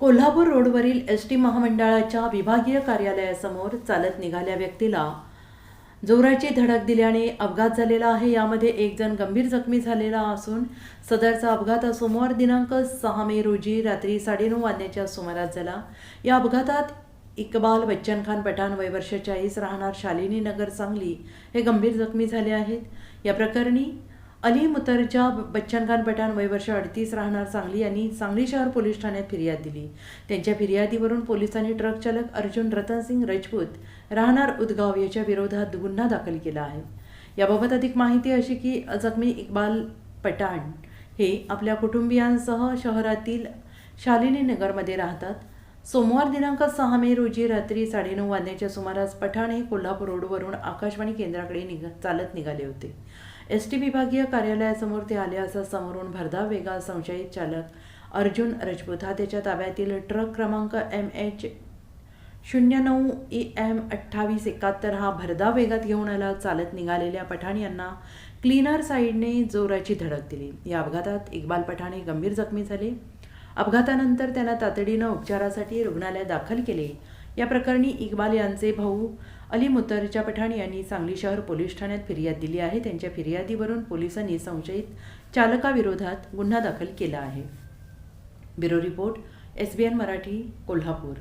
कोल्हापूर रोडवरील S T महामंडळाच्या विभागीय कार्यालयासमोर चालत निघाल्या व्यक्तीला जोराची धडक दिल्याने अपघात झालेला आहे. यामध्ये एक जण गंभीर जखमी झालेला असून सदरचा अपघात सोमवार दिनांक सहा मे रोजी रात्री साडेनऊ वाजण्याच्या सुमारास झाला. या अपघातात इकबाल बच्चन खान पठाण वय वर्ष चाळीस राहणार शालिनी नगर सांगली हे गंभीर जखमी झाले आहेत. या प्रकरणी अली मुतरजा बच्चन खान पठाण वय वर्ष अडतीस राहणार सांगली यांनी सांगली शहर पोलीस ठाण्यात फिर्याद दिली. त्यांच्या फिर्यादीवरून पोलिसांनी ट्रक चालक अर्जुन रतनसिंग राजपूत राहणार उदगाव याच्या विरोधात गुन्हा दाखल केला आहे. याबाबत अधिक माहिती अशी की जखमी इक्बाल पठाण हे आपल्या कुटुंबियांसह शहरातील शालिनी नगरमध्ये राहतात. सोमवार दिनांक सहा मे रोजी रात्री साडेनऊ वाजण्याच्या सुमारास पठाण हे कोल्हापूर रोडवरून आकाशवाणी केंद्राकडे निघ चालत निघाले होते. एस टी विभागीय कार्यालयासमोर ते आले असता समोरून भरधाव वेगात संशयित चालक अर्जुन राजपूत हा त्याच्या ताब्यातील ट्रक क्रमांक एम एच शून्य नऊ ई एम अठ्ठावीस एकाहत्तर हा भरधाव वेगात घेऊन आला. चालत निघालेल्या पठाण यांना क्लीनर साईडने जोराची धडक दिली. या अपघातात इक्बाल पठाण हे गंभीर जखमी झाले. अपघातानंतर त्यांना तातडीनं उपचारासाठी रुग्णालयात दाखल केले. या प्रकरणी इक्बाल यांचे भाऊ अली मुतरच्या पठाण यांनी सांगली शहर पोलीस ठाण्यात फिर्याद दिली आहे. त्यांच्या फिर्यादीवरून पोलिसांनी संशयित चालकाविरोधात गुन्हा दाखल केला आहे. Bureau report S B N Marathi Kolhapur.